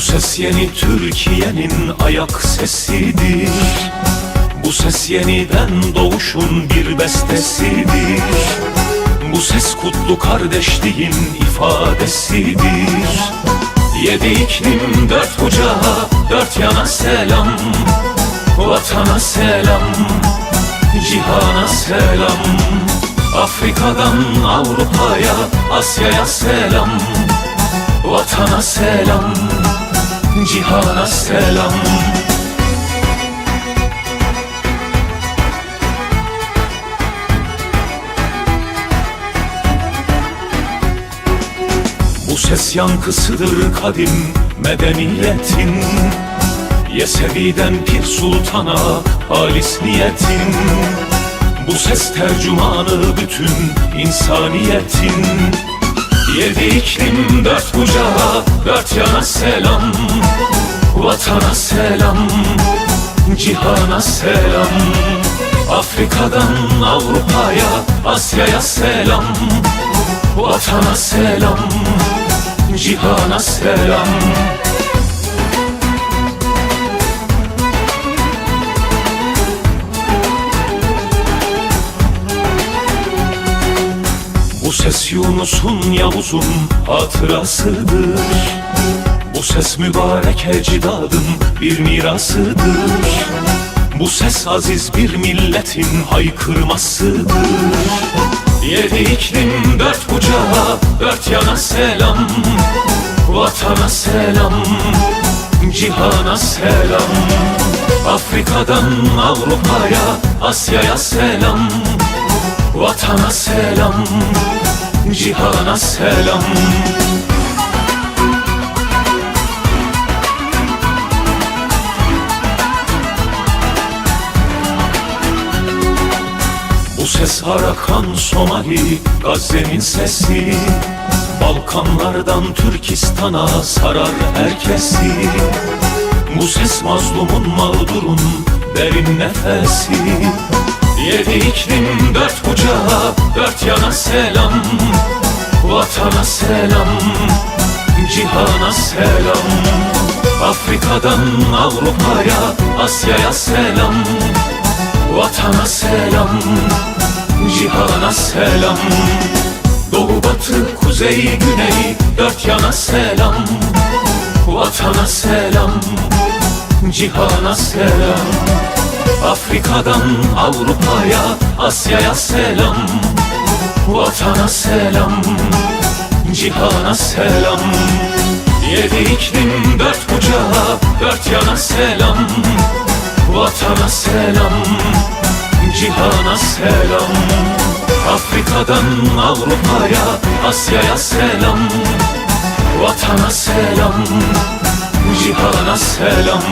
ses yeni Türkiye'nin ayak sesidir. Bu ses yeniden doğuşun bir bestesidir. Bu ses kutlu kardeşliğin ifadesidir. Yedi iklim dört bucağa dört yana selam Vatana selam Cihana selam. Afrika'dan Avrupa'ya Asya'ya selam Vatana selam Cihana selam. Bu ses yankısıdır kadim medeniyetin. Yesevi'den Pir Sultan'a halis niyetin. Bu ses tercümanı bütün insaniyetin Yedi iklim dört bucağa dört yana selam Vatana selam Cihana selam Afrika'dan Avrupa'ya Asya'ya selam Vatana selam Cihana selam ses Yunus'un Yavuz'un hatırasıdır. Bu ses mübarek ecdadın bir mirasıdır. Bu ses aziz bir milletin haykırmasıdır. Yedi iklim dört bucağa dört yana selam Vatana selam Cihana selam. Afrika'dan Avrupa'ya Asya'ya selam Vatana selam Cihana selam. Bu ses Arakan Somali Gazze'nin sesi. Balkanlardan Türkistan'a sarar herkesi. Bu ses mazlumun mağdurun derin nefesi. Yedi iklim dört bucağa dört yana selam Vatana selam Cihana selam. Afrika'dan Avrupa'ya Asya'ya selam Vatana selam Cihana selam. Doğu batı kuzey güney Dört yana selam Vatana selam Cihana selam. Afrika'dan Avrupa'ya Asya'ya selam Vatana selam Cihana selam. Yedi iklim dört bucağa Dört yana selam. Vatana selam Cihana selam. Afrika'dan Avrupa'ya Asya'ya selam. Vatana selam Cihana selam